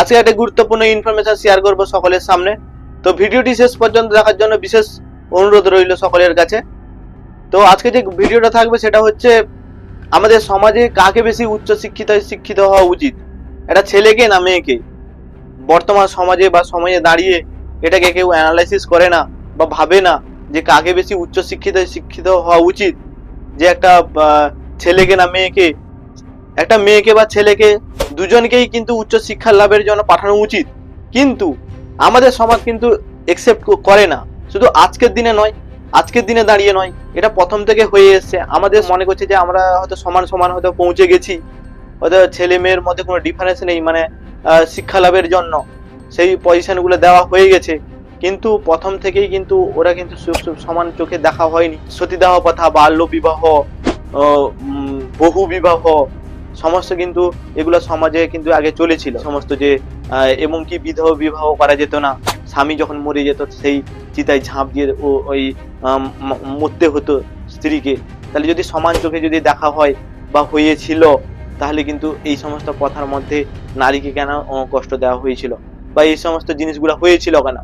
আজকে একটা গুরুত্বপূর্ণ ইনফরমেশন শেয়ার করব সকলের সামনে। তো ভিডিওটি শেষ পর্যন্ত দেখার জন্য বিশেষ অনুরোধ রইল সকলের কাছে। তো আজকে যে ভিডিওটা থাকবে সেটা হচ্ছে, আমাদের সমাজে কাকে বেশি উচ্চ শিক্ষিত শিক্ষিত হওয়া উচিত? একটা ছেলেকে না মেয়েকে? বর্তমান সমাজে বা সমাজে দাঁড়িয়ে এটাকে কেউ অ্যানালাইসিস করে না বা ভাবে না যে কাকে বেশি উচ্চ শিক্ষিত শিক্ষিত হওয়া উচিত? যে একটা ছেলেকে না মেয়েকে? একটা মেয়েকে বা ছেলেকে দুজনকেই কিন্তু উচ্চ শিক্ষা লাভের জন্য পাঠানো উচিত। কিন্তু আমাদের সমাজ কিন্তু একসেপ্ট করে না। শুধু আজকের দিনে নয়, আজকের দিনে দাঁড়িয়ে নয়, এটা প্রথম থেকে হয়ে এসছে। আমাদের মনে করছে যে আমরা হয়তো সমান সমান হয়তো পৌঁছে গেছি। হয়তো ছেলে মেয়ের মধ্যে কোনো ডিফারেন্স নেই মানে শিক্ষা লাভের জন্য। সেই পজিশনগুলো দেওয়া হয়ে গেছে। কিন্তু প্রথম থেকেই কিন্তু ওরা কিন্তু সমান চোখে দেখা হয়নি। সতীদাহ প্রথা, বাল্য বিবাহ বহু বিবাহ সমস্ত কিন্তু এগুলো সমাজে কিন্তু আগে চলেছিল। সমস্ত যে এবং কি বিধব বিবাহ করা যেত না, স্বামী যখন মরে যেত সেই চিতায় ঝাঁপ দিয়ে ও ওই মরতে হতো স্ত্রীকে। তাহলে যদি সমান চোখে যদি দেখা হয় বা হয়েছিল, তাহলে কিন্তু এই সমস্ত কথার মধ্যে নারীকে কেন কষ্ট দেওয়া হয়েছিল? বা এই সমস্ত জিনিসগুলো হয়েছিল কেন?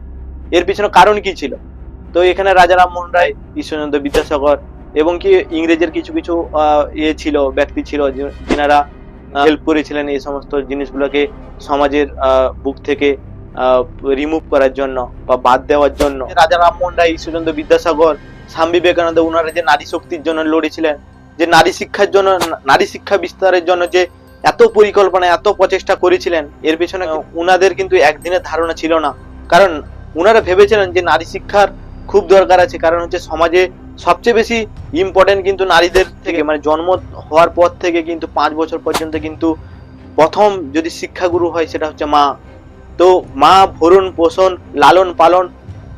এর পিছনে কারণ কি ছিল? তো এখানে রাজা রামমোহন রায়, ঈশ্বরচন্দ্র বিদ্যাসাগর এবং কি ইংরেজের কিছু কিছু ইয়ে ছিল ব্যক্তি ছিল যেনারা হেল্প করেছিলেন এই সমস্ত জিনিসগুলোকে সমাজের বুক থেকে রিমুভ করার জন্য বা বাদ দেওয়ার জন্য। রাজা রামমোহন রায় ঈশ্বরচন্দ্র বিদ্যাসাগর স্বামী বিবেকানন্দ ওনারা যে নারী শক্তির জন্য লড়েছিলেন যে নারী শিক্ষার জন্য নারী শিক্ষা বিস্তারের জন্য যে এত পরিকল্পনা এত প্রচেষ্টা করেছিলেন এর পেছনে ওনাদের কিন্তু একদিনের ধারণা ছিল না। কারণ ওনারা ভেবেছিলেন যে নারী শিক্ষার খুব দরকার আছে কারণ হচ্ছে সমাজে সবচেয়ে বেশি ইম্পর্টেন্ট কিন্তু নারীদের থেকে মানে জন্ম হওয়ার পর থেকে কিন্তু পাঁচ বছর পর্যন্ত কিন্তু প্রথম যদি শিক্ষাগুরু হয় সেটা হচ্ছে মা। তো মা ভরণ পোষণ, লালন পালন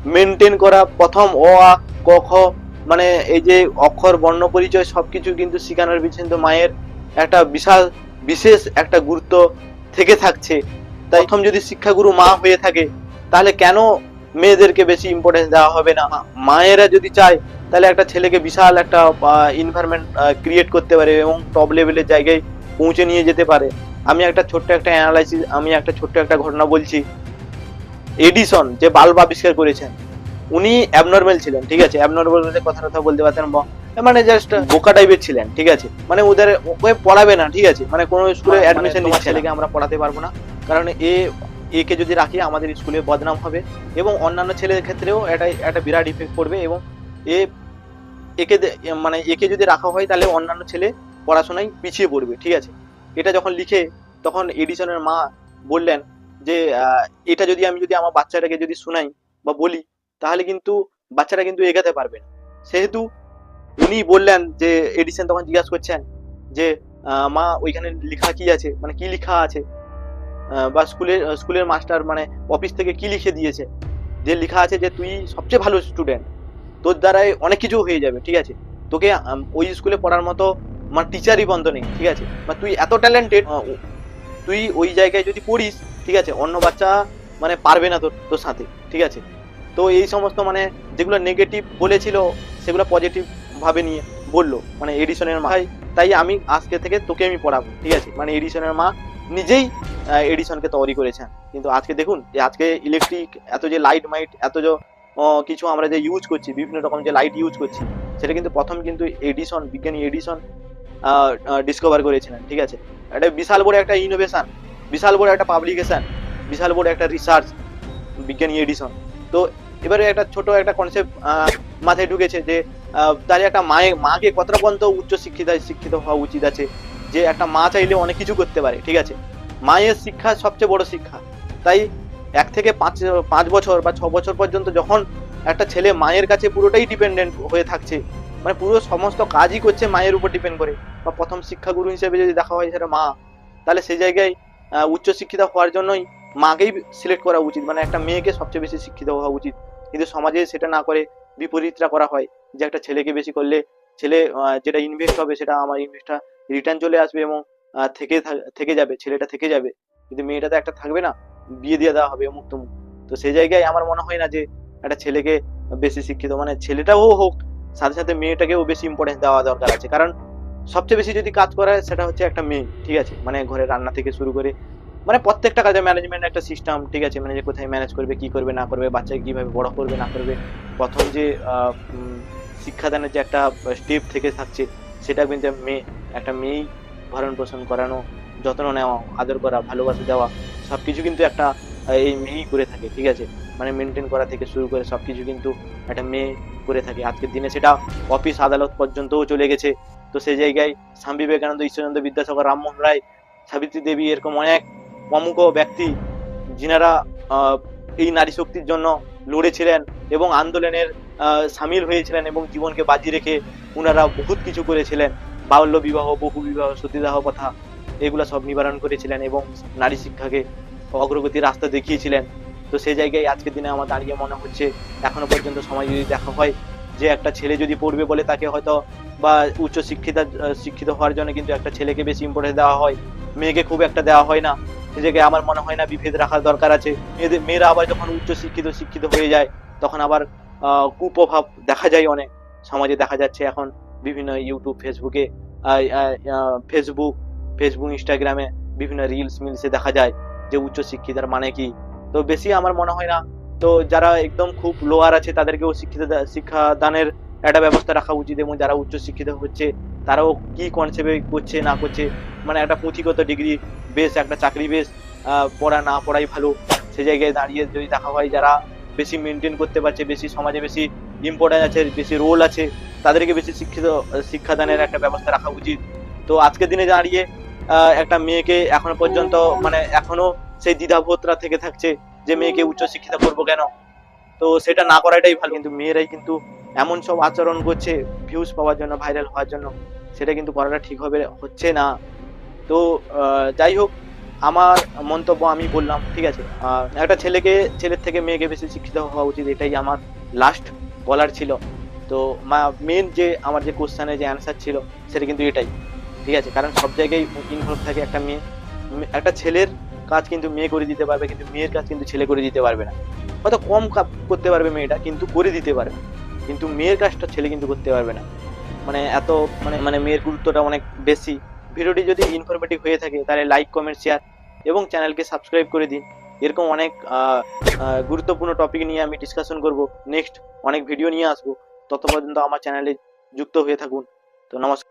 মেনটেন করা, প্রথম অ, আ, ক, খ মানে এই যে অক্ষর, বর্ণ পরিচয় সব কিছু কিন্তু শেখানোর পিছনে তো মায়ের একটা বিশাল, বিশেষ একটা গুরুত্ব থেকে থাকছে। তাই প্রথম যদি শিক্ষাগুরু মা হয়ে থাকে, তাহলে কেন মেয়েদেরকে বেশি ইম্পর্টেন্স দেওয়া হবে না? মায়েরা যদি চায় তাহলে একটা ছেলেকে বিশাল একটা ইনভায়রনমেন্ট ক্রিয়েট করতে পারে এবং টপ লেভেলের জায়গায় পৌঁছে নিয়ে যেতে পারে। আমি একটা ছোট্ট একটা অ্যানালাইসিস আমি একটা ছোট্ট একটা ঘটনা বলছি। এডিসন যে বাল্ব আবিষ্কার করেছেন উনি অ্যাবনর্মাল ছিলেন ঠিক আছে? অ্যাবনর্মাল কথা কথা বলতে পারতেন বা- মানে জাস্ট বোকা টাইপের ছিলেন ঠিক আছে? মানে ওদের ওকে পড়াবে না ঠিক আছে? মানে কোনো স্কুলে মানে অ্যাডমিশন নিচ্ছে ছেলেকে আমরা পড়াতে পারব না কারণ এ একে যদি রাখি আমাদের স্কুলে বদনাম হবে এবং অন্যান্য ছেলেদের ক্ষেত্রেও এটা একটা বিরাট ইফেক্ট পড়বে এবং এ একে মানে একে যদি রাখা হয় তাহলে অন্যান্য ছেলে পড়াশোনায় পিছিয়ে পড়বে, ঠিক আছে? এটা যখন লিখে তখন এডিসনের মা বললেন যে এটা যদি আমি যদি আমার বাচ্চাটাকে যদি শোনাই বা বলি, তাহলে কিন্তু বাচ্চাটা কিন্তু এগাতে পারবে না। সেহেতু উনি বললেন যে, এডিসন তখন জিজ্ঞাসা করছেন যে মা, ওইখানে লেখা কি আছে? মানে কি লেখা আছে? বা স্কুলের স্কুলের মাস্টার মানে অফিস থেকে কি লিখে দিয়েছে? যে লেখা আছে যে, তুই সবচেয়ে ভালো স্টুডেন্ট। তোর দ্বারাই অনেক কিছু হয়ে যাবে, ঠিক আছে? তোকে ওই স্কুলে পড়ার মতো মানে টিচারই বন্ধ নেই, ঠিক আছে? বা তুই এত ট্যালেন্টেড তুই ওই জায়গায় যদি পড়িস, ঠিক আছে, অন্য বাচ্চা মানে পারবে না তোর তোর সাথে, ঠিক আছে? তো এই সমস্ত মানে যেগুলো নেগেটিভ বলেছিল, সেগুলো পজিটিভ ভাবে নিয়ে বলল মানে এডিশনের মাথায় তাই আমি আজকে থেকে তোকে আমি পড়াবো, ঠিক আছে? মানে এডিশনের মা নিজেই এডিশনকে তৈরি করেছেন কিন্তু আজকে দেখুন, যে আজকে ইলেকট্রিক এত যে লাইট মাইট এত যে কিছু আমরা যে ইউজ করছি, বিভিন্ন রকম যে লাইট ইউজ করছি, সেটা কিন্তু প্রথম কিন্তু এডিসন বিজ্ঞানী এডিসন ডিসকভার করেছিলেন, ঠিক আছে? একটা বিশাল বড় একটা ইনোভেশন বিশাল বড় একটা পাবলিকেশন বিশাল বড় একটা রিসার্চ বিজ্ঞানী এডিসন তো এবারে একটা ছোট একটা কনসেপ্ট মাথায় ঢুকেছে যে তাহলে একটা মায়ে, মাকে কতটা পর্যন্ত উচ্চ শিক্ষিত শিক্ষিত হওয়া উচিত আছে, যে একটা মা চাইলে অনেক কিছু করতে পারে, ঠিক আছে? মায়ের শিক্ষা সবচেয়ে বড় শিক্ষা। তাই এক থেকে পাঁচ পাঁচ বছর বা ছ বছর পর্যন্ত যখন একটা ছেলে মায়ের কাছে পুরোটাই ডিপেন্ডেন্ট হয়ে থাকছে মানে পুরো সমস্ত কাজই করছে মায়ের উপর ডিপেন্ড করে বা প্রথম শিক্ষাগুরু হিসেবে যদি দেখা হয় সেটা মা তাহলে সেই জায়গায় আহ, উচ্চ শিক্ষিত হওয়ার জন্যই মাকেই সিলেক্ট করা উচিত মানে একটা মেয়েকে সবচেয়ে বেশি শিক্ষিত হওয়া উচিত কিন্তু সমাজে সেটা না করে বিপরীতটা করা হয় যে একটা ছেলেকে বেশি করলে ছেলে যেটা ইনভেস্ট হবে সেটা আমার ইনভেস্টটা রিটার্ন চলে আসবে এবং থেকে থেকে যাবে ছেলেটা থেকে যাবে কিন্তু মেয়েটা তো একটা থাকবে না বিয়ে দিয়ে দেওয়া হবে অমুক তমুক। তো সেই জায়গায় আমার মনে হয় না যে একটা ছেলেকে বেশি শিক্ষিত মানে ছেলেটাও হোক, সাথে সাথে মেয়েটাকেও বেশি ইম্পর্টেন্স দেওয়া দরকার আছে। কারণ সবচেয়ে বেশি যদি কাজ করে, সেটা হচ্ছে একটা মেয়ে, ঠিক আছে? মানে ঘরে রান্না থেকে শুরু করে মানে প্রত্যেকটা কাজে ম্যানেজমেন্ট একটা সিস্টেম ঠিক আছে? মানে যে কোথায় ম্যানেজ করবে, কি করবে, না করবে, বাচ্চাকে কীভাবে বড় করবে, না করবে, প্রথম যে শিক্ষাদানের যে একটা স্টেপ থেকে থাকছে, সেটা কিন্তু মেয়ে, একটা মেয়েই ভরণ পোষণ করানো, যত্ন নেওয়া, আদর করা, ভালোবাসা দেওয়া সব কিছু কিন্তু একটা এই মেয়েই করে থাকে, ঠিক আছে? মানে মেনটেন করা থেকে শুরু করে সব কিছু কিন্তু একটা মেয়ে করে থাকে। আজকের দিনে সেটা অফিস আদালত পর্যন্তও চলে গেছে। তো সেই জায়গায় স্বামী বিবেকানন্দ ঈশ্বরচন্দ্র বিদ্যাসাগর, রামমোহন রায়, সাবিত্রী দেবী এরকম অনেক প্রমুখ ব্যক্তি যিনারা এই নারী শক্তির জন্য লড়েছিলেন এবং আন্দোলনের সামিল হয়েছিলেন এবং জীবনকে বাজি রেখে ওনারা বহুত কিছু করেছিলেন। বাল্য বিবাহ, বহু বিবাহ, সতীদাহ কথা এগুলা সব নিবারণ করেছিলেন এবং নারী শিক্ষাকে অগ্রগতির রাস্তা দেখিয়েছিলেন। তো সেই জায়গায় আজকের দিনে আমার দাঁড়িয়ে মনে হচ্ছে, এখনও পর্যন্ত সমাজ যদি দেখা হয় যে একটা ছেলে যদি পড়বে বলে তাকে হয়তো বা উচ্চ শিক্ষিত শিক্ষিত হওয়ার জন্য কিন্তু একটা ছেলেকে বেশি ইম্পর্টেন্স দেওয়া হয়, মেয়েকে খুব একটা দেওয়া হয় না। সে জায়গায় আমার মনে হয় না বিভেদ রাখার দরকার আছে। মেয়েদের, মেয়েরা আবার যখন উচ্চ শিক্ষিত শিক্ষিত হয়ে যায়, তখন আবার কুপ্রভাব দেখা যায় অনেক। সমাজে দেখা যাচ্ছে এখন বিভিন্ন ইউটিউব ফেসবুকে ফেসবুক ফেসবুক ইনস্টাগ্রামে বিভিন্ন রিলস মিলসে দেখা যায় যে উচ্চ শিক্ষিতার মানে কি। তো বেশি আমার মনে হয় না। তো যারা একদম খুব লোয়ার আছে, তাদেরকেও শিক্ষিত দা- শিক্ষা দানের একটা ব্যবস্থা রাখা উচিত এবং যারা উচ্চ শিক্ষিত হচ্ছে, তারাও কি কনসেপ্টে করছে, না করছে? মানে একটা পুঁথিগত ডিগ্রি বেশ একটা চাকরি বেশ পড়া না পড়াই ভালো। সে জায়গায় দাঁড়িয়ে যদি দেখা হয় যারা বেশি মেনটেন করতে পারছে, বেশি সমাজে বেশি ইম্পর্টেন্স আছে, বেশি রোল আছে, তাদেরকে বেশি শিক্ষিত, শিক্ষাদানের একটা ব্যবস্থা রাখা উচিত। তো আজকের দিনে দাঁড়িয়ে একটা মেয়েকে এখনও পর্যন্ত মানে এখনও সেই দ্বিধাবোধরা থেকে থাকছে যে মেয়েকে উচ্চ শিক্ষিত করব কেন? তো সেটা না করাটাই ভালো, কিন্তু মেয়েরাই কিন্তু এমন সব আচরণ করছে ভিউজ পাওয়ার জন্য ভাইরাল হওয়ার জন্য, সেটা কিন্তু করাটা ঠিক হবে, হচ্ছে না। তো যাই হোক, আমার মন্তব্য আমি বললাম, ঠিক আছে? একটা ছেলেকে, ছেলের থেকে মেয়েকে বেশি শিক্ষিত হওয়া উচিত, এটাই আমার লাস্ট বলার ছিল। তো মেন যে, আমার যে কোশ্চেনের যে অ্যান্সার ছিল, সেটা কিন্তু এটাই। ঠিক আছে? কারণ সব জায়গায় ইনভলভ থাকে একটা মেয়ে। একটা ছেলের কাজ কিন্তু মেয়ে করে দিতে পারবে, কিন্তু মেয়ের কাজ কিন্তু ছেলে করে দিতে পারবে না। হয়তো কম করতে পারবে মেয়েটা, কিন্তু করে দিতে পারবে কিন্তু মেয়ের কাজটা ছেলে কিন্তু করতে পারবে না। মানে এত মানে মানে মেয়ের গুরুত্বটা অনেক বেশি। ভিডিওটি যদি ইনফরমেটিভ হয়ে থাকে, তাহলে লাইক কমেন্ট শেয়ার এবং চ্যানেলকে সাবস্ক্রাইব করে দিন। এরকম অনেক গুরুত্বপূর্ণ টপিক নিয়ে আমি ডিসকাশন করব। নেক্সট অনেক ভিডিও নিয়ে আসব। তত পর্যন্ত আমার চ্যানেলে যুক্ত হয়ে থাকুন। তো নমস্কার।